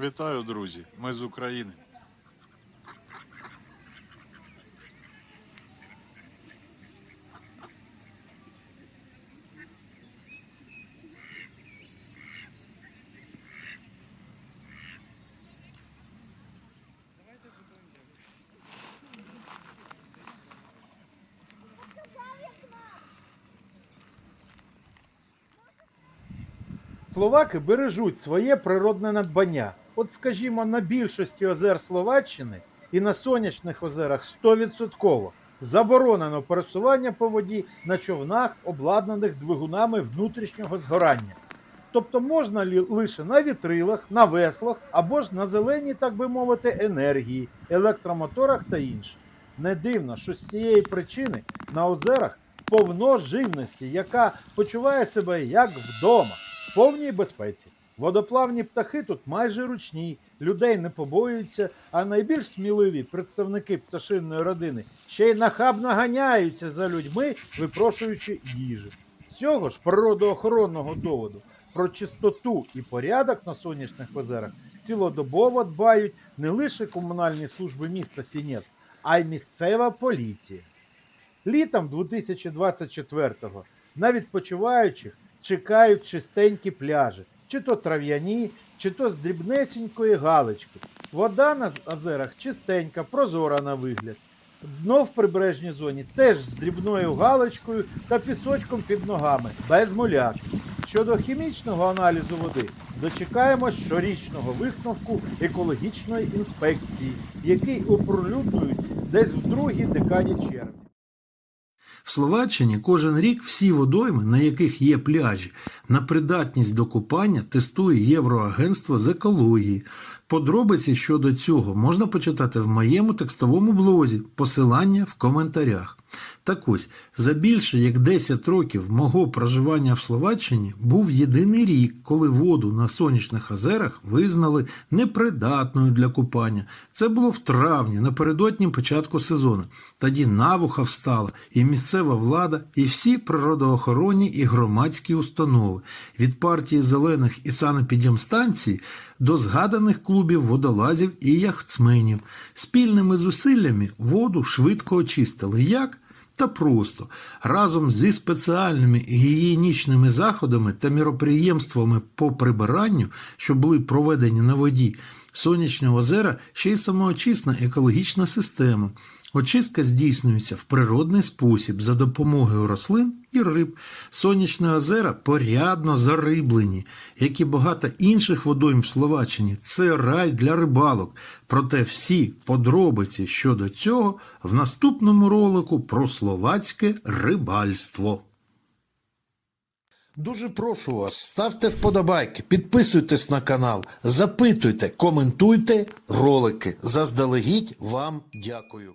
Вітаю, друзі! Ми з України. Словаки бережуть своє природне надбання. От, скажімо, на більшості озер Словаччини і на сонячних озерах 100% заборонено пересування по воді на човнах, обладнаних двигунами внутрішнього згорання. Тобто можна лише на вітрилах, на веслах або ж на зеленій, так би мовити, енергії, електромоторах та інше. Не дивно, що з цієї причини на озерах повно живності, яка почуває себе як вдома, в повній безпеці. Водоплавні птахи тут майже ручні, людей не побоюються, а найбільш сміливі представники пташинної родини ще й нахабно ганяються за людьми, випрошуючи їжі. З цього ж природоохоронного доводу про чистоту і порядок на сонячних озерах цілодобово дбають не лише комунальні служби міста Сінець, а й місцева поліція. Літом 2024-го на відпочиваючих чекають чистенькі пляжі, чи то трав'яні, чи то з дрібнесенької галочки. Вода на озерах чистенька, прозора на вигляд. Дно в прибережній зоні теж з дрібною галочкою та пісочком під ногами, без муляк. Щодо хімічного аналізу води, дочекаємось щорічного висновку екологічної інспекції, який оприлюднюють десь в другій декаді червня. В Словаччині кожен рік всі водойми, на яких є пляжі, на придатність до купання тестує Євроагентство з екології. Подробиці щодо цього можна почитати в моєму текстовому блозі, посилання в коментарях. Так ось, за більше як 10 років мого проживання в Словаччині був єдиний рік, коли воду на сонячних озерах визнали непридатною для купання. Це було в травні, напередодні початку сезону. Тоді навуха встала і місцева влада, і всі природоохоронні і громадські установи від партії зелених і санепідемстанцій до згаданих клубів водолазів і яхтсменів. Спільними зусиллями воду швидко очистили. Як? Та просто разом зі спеціальними гігієнічними заходами та міроприємствами по прибиранню, що були проведені на воді, сонячного озера ще й самоочисна екологічна система. Очистка здійснюється в природний спосіб за допомогою рослин і риб. Сонячні озера порядно зариблені, як і багато інших водойм в Словаччині. Це рай для рибалок. Проте всі подробиці щодо цього в наступному ролику про словацьке рибальство. Дуже прошу вас, ставте вподобайки, підписуйтесь на канал, запитуйте, коментуйте ролики. Заздалегідь вам дякую.